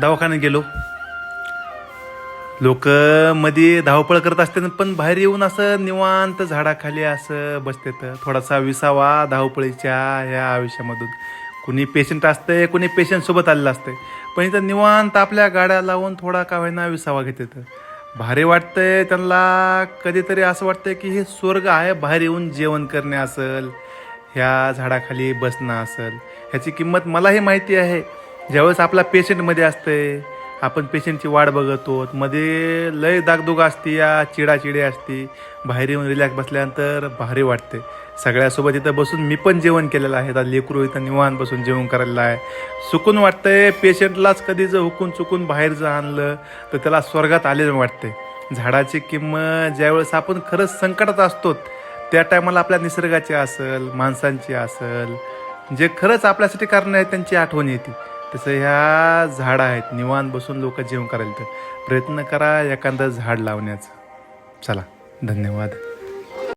दवाखान्यात गेलो. लोक मध्ये धावपळ करत असते पण बाहेर येऊन असं निवांत झाडाखाली असं बसतात. थोडासा विसावा धावपळीच्या ह्या आयुष्यामधून. कुणी पेशंट असतंय कुणी पेशंट सोबत आलेलं असतंय. पण इथं निवांत आपल्या गाड्या लावून थोडा का होईना विसावा घेतात. भारी वाटतंय त्यांना कधीतरी असं वाटतंय की हे स्वर्ग आहे बाहेर येऊन जेवण करणे असेल ह्या झाडाखाली बसणं असेल. ह्याची किंमत मलाही माहिती आहे. ज्यावेळेस आपला पेशंटमध्ये असते आपण पेशंटची वाट बघतो मध्ये लय दागदुग असते या चिडाचिडी असते बाहेर येऊन रिलॅक्स बसल्यानंतर भारी वाटते. सगळ्यासोबत इथं बसून मी पण जेवण केलेलं आहे. आता लेकरू इथं निवांत बसून जेवण करायला आहे. चुकून वाटतंय पेशंटलाच कधी जर हुकून चुकून बाहेर जर आणलं तर त्याला स्वर्गात आलेलं वाटते. झाडाची किंमत ज्यावेळेस आपण खरंच संकटात असतो त्या टायमाला आपल्या निसर्गाची असेल माणसांची असेल जे खरंच आपल्यासाठी कारण आहे त्यांची आठवण येते. तसं ह्या झाडं आहेत. निवांत बसून लोक जेवण करायला तर प्रयत्न करा एखादं झाड लावण्याचं. चला धन्यवाद.